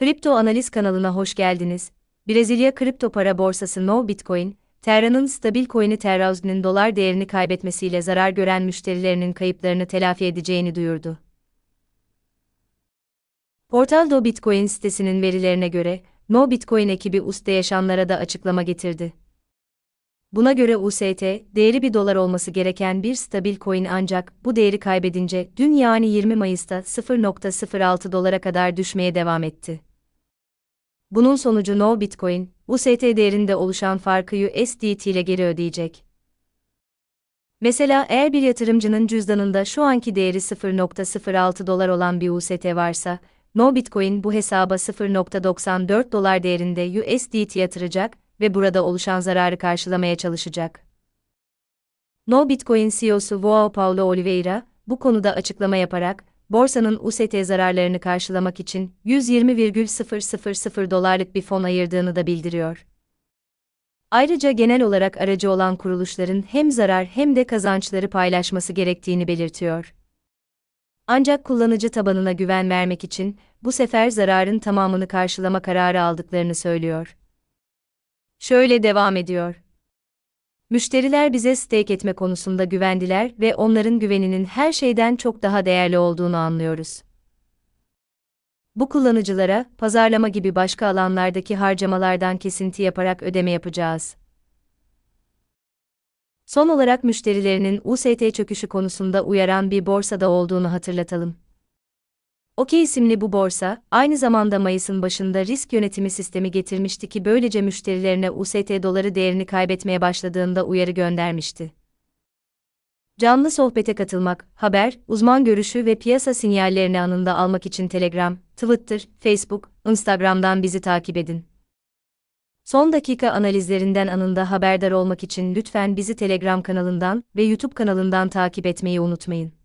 Kripto Analiz kanalına hoş geldiniz. Brezilya kripto para borsası No Bitcoin, Terra'nın stabil coin'i Terrauz'un dolar değerini kaybetmesiyle zarar gören müşterilerinin kayıplarını telafi edeceğini duyurdu. Portal Do Bitcoin sitesinin verilerine göre, No Bitcoin ekibi US'te yaşanlara da açıklama getirdi. Buna göre UST, değeri 1 dolar olması gereken bir stabil coin ancak bu değeri kaybedince dün yani 20 Mayıs'ta 0.06 dolara kadar düşmeye devam etti. Bunun sonucu No Bitcoin, UST değerinde oluşan farkı USDT ile geri ödeyecek. Mesela eğer bir yatırımcının cüzdanında şu anki değeri 0.06 dolar olan bir UST varsa, No Bitcoin bu hesaba 0.94 dolar değerinde USDT yatıracak ve burada oluşan zararı karşılamaya çalışacak. No Bitcoin CEO'su Joao Paulo Oliveira, bu konuda açıklama yaparak, borsanın UST zararlarını karşılamak için 120,000 dolarlık bir fon ayırdığını da bildiriyor. Ayrıca genel olarak aracı olan kuruluşların hem zarar hem de kazançları paylaşması gerektiğini belirtiyor. Ancak kullanıcı tabanına güven vermek için bu sefer zararın tamamını karşılama kararı aldıklarını söylüyor. Şöyle devam ediyor. Müşteriler bize stake etme konusunda güvendiler ve onların güveninin her şeyden çok daha değerli olduğunu anlıyoruz. Bu kullanıcılara, pazarlama gibi başka alanlardaki harcamalardan kesinti yaparak ödeme yapacağız. Son olarak müşterilerinin UST çöküşü konusunda uyaran bir borsada olduğunu hatırlatalım. OK isimli bu borsa, aynı zamanda Mayıs'ın başında risk yönetimi sistemi getirmişti ki böylece müşterilerine UST doları değerini kaybetmeye başladığında uyarı göndermişti. Canlı sohbete katılmak, haber, uzman görüşü ve piyasa sinyallerini anında almak için Telegram, Twitter, Facebook, Instagram'dan bizi takip edin. Son dakika analizlerinden anında haberdar olmak için lütfen bizi Telegram kanalından ve YouTube kanalından takip etmeyi unutmayın.